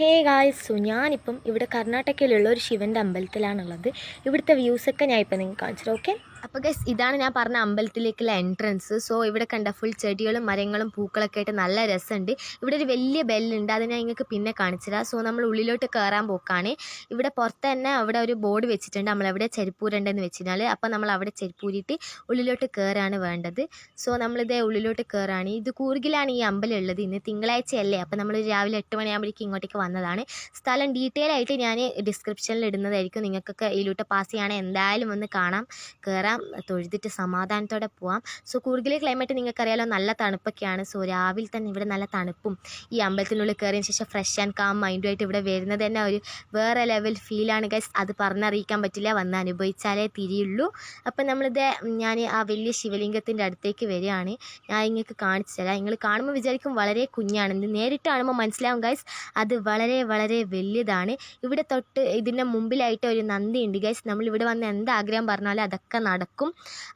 Hey guys so ഞാനിപ്പം ഇവിടെ കർണാടകയിലുള്ള ഒരു ശിവന്റെ അമ്പലത്തിലാണുള്ളത്. ഇവിടുത്തെ വ്യൂസൊക്കെ ഞാൻ ഇപ്പം നിങ്ങൾക്ക് കാണിച്ചു ഓക്കെ അപ്പോൾ ഗൈസ് ഇതാണ് ഞാൻ പറഞ്ഞ അമ്പലത്തിലേക്കുള്ള എൻട്രൻസ് സോ ഇവിടെ കണ്ട ഫുൾ ചെടികളും മരങ്ങളും പൂക്കളൊക്കെ ആയിട്ട് നല്ല രസമുണ്ട്. ഇവിടെ ഒരു വലിയ ബെല്ലുണ്ട് അത് ഞാൻ നിങ്ങൾക്ക് പിന്നെ കാണിച്ചുതരാം സോ നമ്മൾ ഉള്ളിലോട്ട് കയറാൻ പോക്കാണ്. ഇവിടെ പുറത്ത് തന്നെ അവിടെ ഒരു ബോർഡ് വെച്ചിട്ടുണ്ട്. നമ്മൾ നമ്മളെവിടെ ചെരുപ്പൂരുണ്ടെന്ന് വെച്ചിരുന്നാൽ അപ്പോൾ നമ്മൾ അവിടെ ചെരിപ്പൂരിയിട്ട് ഉള്ളിലോട്ട് കയറാണ് വേണ്ടത്. സോ നമ്മളിതേ ഉള്ളിലോട്ട് കയറാണ് ഇത് കൂർഗിലാണ് ഈ അമ്പലം ഉള്ളത്. ഇന്ന് തിങ്കളാഴ്ചയല്ലേ. അപ്പോൾ നമ്മൾ രാവിലെ എട്ട് മണിയാകുമ്പോഴേക്കും ഇങ്ങോട്ടേക്ക് വന്നതാണ്. സ്ഥലം ഡീറ്റെയിൽ ആയിട്ട് ഞാൻ ഡിസ്ക്രിപ്ഷനിൽ ഇടുന്നതായിരിക്കും. നിങ്ങൾക്കൊക്കെ ഇതിലോട്ട് പാസ് ചെയ്യാണെങ്കിൽ എന്തായാലും ഒന്ന് കാണാം. കയറാം തൊഴുതിട്ട് സമാധാനത്തോടെ പോവാം. സോ കൂർഗിലെ ക്ലൈമറ്റ് നിങ്ങൾക്കറിയാലോ നല്ല തണുപ്പൊക്കെയാണ്. സോ രാവിലെ തന്നെ ഇവിടെ നല്ല തണുപ്പും ഈ അമ്പലത്തിനുള്ളിൽ കയറിയതിന് ശേഷം ഫ്രഷ് ആൻഡ് കാം മൈൻഡുമായിട്ട് ഇവിടെ വരുന്നത് തന്നെ ഒരു വേറെ ലെവൽ ഫീലാണ് ഗൈസ് അത് പറഞ്ഞറിയിക്കാൻ പറ്റില്ല. വന്ന് അനുഭവിച്ചാലേ തിരിയുള്ളൂ. അപ്പം നമ്മളിത് ഞാൻ ആ വലിയ ശിവലിംഗത്തിന്റെ അടുത്തേക്ക് വരികയാണ്. ഞാൻ നിങ്ങൾക്ക് കാണിച്ചു തരാം. നിങ്ങൾ കാണുമ്പോൾ വിചാരിക്കും വളരെ കുഞ്ഞാണ്. ഇത് നേരിട്ട് കാണുമ്പോൾ മനസ്സിലാവും ഗൈസ് അത് വളരെ വളരെ വലിയതാണ്. ഇവിടെ തൊട്ട് ഇതിന്റെ മുമ്പിലായിട്ട് ഒരു നന്ദി ഉണ്ട് ഗൈസ് നമ്മൾ ഇവിടെ വന്ന് എന്താഗ്രഹം പറഞ്ഞാലും അതൊക്കെ നടക്കും.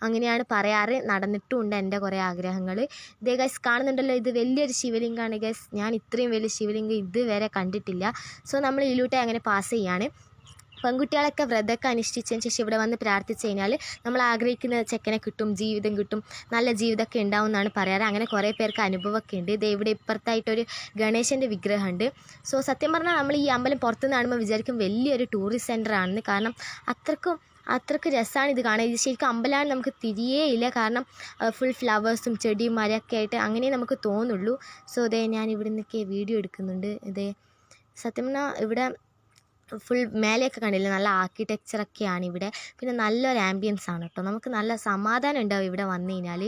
അങ്ങനെയാണ് പറയാറ്. നടന്നിട്ടുമുണ്ട് എന്റെ കുറേ ആഗ്രഹങ്ങൾ. ഇതേ ഗൈസ് കാണുന്നുണ്ടല്ലോ ഇത് വലിയൊരു ശിവലിംഗമാണ് ഗൈസ് ഞാൻ ഇത്രയും വലിയ ശിവലിംഗം ഇതുവരെ കണ്ടിട്ടില്ല. സോ നമ്മൾ ഇതിലൂടെ അങ്ങനെ പാസ് ചെയ്യാണ്. പെൺകുട്ടികളൊക്കെ വ്രതമൊക്കെ അനുഷ്ഠിച്ചതിന് ശേഷം ഇവിടെ വന്ന് പ്രാർത്ഥിച്ചു കഴിഞ്ഞാൽ നമ്മൾ ആഗ്രഹിക്കുന്ന ചെക്കനെ കിട്ടും ജീവിതം കിട്ടും നല്ല ജീവിതമൊക്കെ ഉണ്ടാവും എന്നാണ് പറയാറ്. അങ്ങനെ കുറേ പേർക്ക് അനുഭവമൊക്കെ ഉണ്ട്. ഇത് ഇവിടെ ഇപ്പുറത്തായിട്ടൊരു ഗണേശന്റെ വിഗ്രഹമുണ്ട്. സോ സത്യം പറഞ്ഞാൽ നമ്മൾ ഈ അമ്പലം പുറത്തുനിന്ന് കാണുമ്പോൾ വിചാരിക്കും വലിയൊരു ടൂറിസ്റ്റ് സെന്റർ ആണെന്ന്. കാരണം അത്രക്കും അത്രയ്ക്ക് രസമാണ് ഇത് കാണാൻ. ഇത് ശരിക്കും അമ്പലമാണ് നമുക്ക് തിരിയേ ഇല്ല കാരണം ഫുൾ ഫ്ലവേഴ്സും ചെടിയും മരമൊക്കെ ആയിട്ട് അങ്ങനെ നമുക്ക് തോന്നുള്ളൂ. സോ ഇതേ ഞാൻ ഇവിടെ നിന്നൊക്കെ വീഡിയോ എടുക്കുന്നുണ്ട്. ഇതേ സത്യം പറഞ്ഞാൽ ഇവിടെ ഫുൾ മേലെയൊക്കെ കണ്ടില്ല നല്ല ആർക്കിടെക്ചറൊക്കെയാണ് ഇവിടെ. പിന്നെ നല്ലൊരു ആംബിയൻസ് ആണ് കേട്ടോ. നമുക്ക് നല്ല സമാധാനം ഉണ്ടാവും ഇവിടെ വന്നു കഴിഞ്ഞാൽ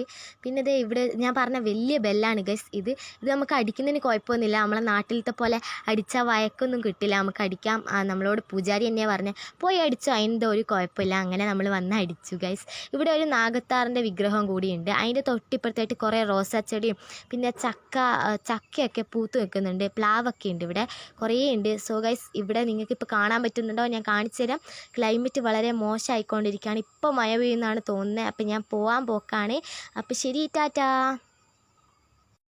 പിന്നെ ഇത് ഇവിടെ ഞാൻ പറഞ്ഞ വലിയ ബെല്ലാണ് ഗസ് ഇത്. ഇത് നമുക്ക് അടിക്കുന്നതിന് കുഴപ്പമൊന്നുമില്ല. നമ്മളെ നാട്ടിലത്തെ പോലെ അടിച്ചാൽ വയക്കൊന്നും കിട്ടില്ല. നമുക്ക് അടിക്കാം. നമ്മളോട് പൂജാരി തന്നെയാണ് പറഞ്ഞത് പോയി അടിച്ചോ അതിന്റെ ഒരു കുഴപ്പമില്ല. അങ്ങനെ നമ്മൾ വന്ന് അടിച്ചു ഗൈസ് ഇവിടെ ഒരു നാഗത്താറിന്റെ വിഗ്രഹം കൂടിയുണ്ട് അതിന്റെ തൊട്ടിപ്പുറത്തായിട്ട് കുറേ റോസാച്ചെടിയും പിന്നെ ചക്ക ചക്കയൊക്കെ പൂത്ത് നിൽക്കുന്നുണ്ട് പ്ലാവൊക്കെ ഉണ്ട് ഇവിടെ. കുറേ ഉണ്ട്. സോ ഗൈസ് ഇവിടെ നിങ്ങൾക്ക് ഇപ്പോൾ കാണാൻ പറ്റുന്നുണ്ടോ? ഞാൻ കാണിച്ചു തരാം. ക്ലൈമറ്റ് വളരെ മോശമായിക്കൊണ്ടിരിക്കുകയാണ്. ഇപ്പോൾ മഴ പെയ്യുന്നതാണ് തോന്നുന്നത്. അപ്പോൾ ഞാൻ പോകാൻ പോക്കാണ്. അപ്പോൾ ശരി ടാറ്റാ.